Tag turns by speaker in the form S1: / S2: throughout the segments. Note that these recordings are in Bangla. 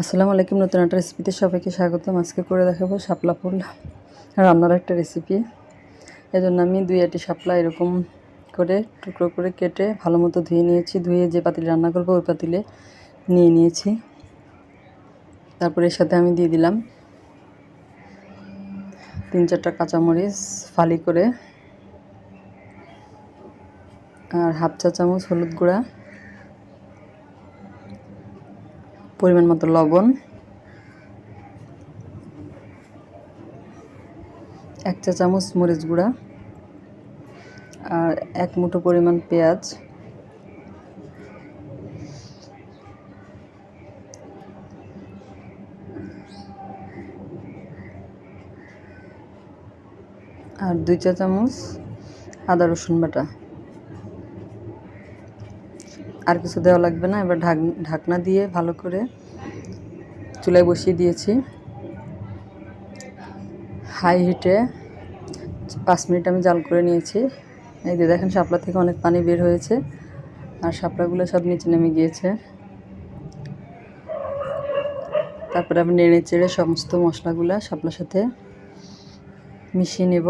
S1: আসসালামু আলাইকুম, নতুন একটা রেসিপিতে সবাইকে স্বাগতম। আজকে করে দেখাবো শাপলা ফুল রান্নার একটা রেসিপি এজন্য আমি দুই আটি শাপলা এরকম করে, টুকরো করে কেটে ভালো মতো ধুয়ে নিয়েছি। ধুয়ে যে পাতিলে রান্না করব, ওই পাতিলে নিয়ে নিয়েছি। তারপরে এর সাথে আমি দিয়ে দিলাম তিন চারটা কাঁচামরিচ ফালি করে, আর হাফ চা চামচ হলুদ গুঁড়া। পরিমাণ মতো লবণ। এক চা চামচ মরিচ গুঁড়া আর এক মুঠো পরিমাণ পেঁয়াজ। আর দুই চা চামচ আদা রসুন বাটা। আর কিছু দেওয়া লাগবে না। এবার ঢাক ঢাকনা দিয়ে ভালো করে চুলায় বসিয়ে দিয়েছি। হাই হিটে পাঁচ মিনিট আমি জাল করে নিয়েছি। এই যে দেখেন শাপলা থেকে অনেক পানি বের হয়েছে আর শাপলাগুলো সব নিচে নেমে গিয়েছে। তারপরে আমি নেড়ে চেড়ে সমস্ত মশলাগুলো শাপলার সাথে মিশিয়ে নেব।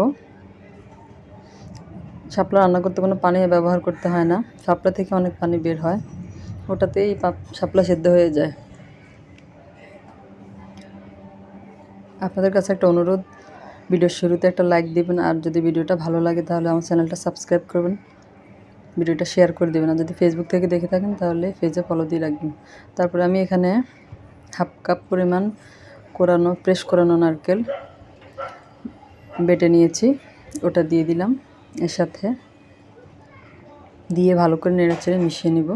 S1: শাপলা রান্না করতে কোনো পানি ব্যবহার করতে হয় না। শাপলা থেকে অনেক পানি বের হয়। ওটাতেই শাপলা সেদ্ধ হয়ে যায়। আপনাদের কাছে একটা অনুরোধ, ভিডিওর শুরুতে একটা লাইক দিবেন, আর যদি ভিডিওটা ভালো লাগে তাহলে আমার চ্যানেলটা সাবস্ক্রাইব করবেন। ভিডিওটা শেয়ার করে দেবেন, আর যদি ফেসবুক থেকে দেখে থাকেন তাহলে পেজে ফলো দিয়ে রাখবেন। তারপরে আমি এখানে হাফ কাপ পরিমাণ কোরানো প্রেস কোরানো নারকেল বেটে নিয়েছি। ওটা দিয়ে দিলাম। এর সাথে দিয়ে ভালো করে নেড়ে চেড়ে মিশিয়ে নিব।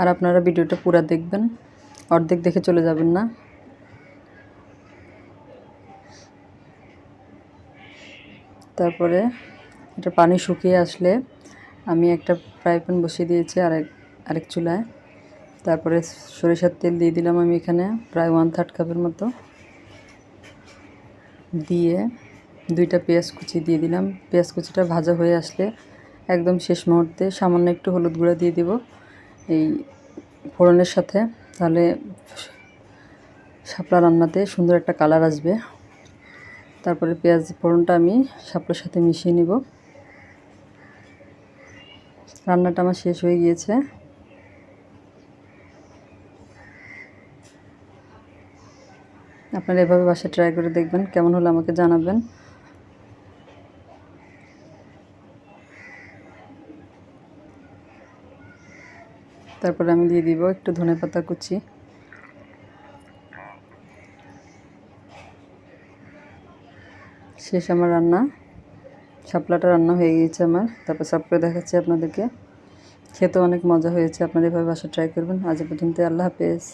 S1: আর আপনারা ভিডিওটা পুরো দেখবেন, অর্ধেক দেখে চলে যাবেন না। তারপরে এটা পানি শুকিয়ে আসলে আমি একটা ফ্রাই প্যান বসিয়ে দিয়েছি আরেক আরেক চুলায়। তারপরে সরিষার তেল দিয়ে দিলাম আমি এখানে, প্রায় ওয়ান থার্ড কাপের মতো। দিয়ে দুইটা পেঁয়াজ কুচি দিয়ে দিলাম। পেঁয়াজ কুচিটা ভাজা হয়ে আসলে একদম শেষ মুহূর্তে সামান্য একটু হলুদ গুঁড়া দিয়ে দিব এই ফোড়নের সাথে। তাহলে শাপলা রান্নাতে সুন্দর একটা কালার আসবে। তারপরে পেঁয়াজ ফোড়নটা আমি শাপলার সাথে মিশিয়ে নিব। রান্নাটা আমার শেষ হয়ে গিয়েছে। আপনারা এভাবে বাসায় ট্রাই করে দেখবেন, কেমন হলো আমাকে জানাবেন। তারপরে আমি দিয়ে দিব একটু ধনে পাতা কুচি। শেষ আমার রান্না। শাপলাটা রান্না হয়ে গিয়েছে আমার, তারপর সাপ করে দেখাচ্ছি আপনাদেরকে। খেতে অনেক মজা হয়েছে, আপনারা এভাবে বাসা ট্রাই করবেন। আজ পর্যন্ত আল্লাহ হাফেজ।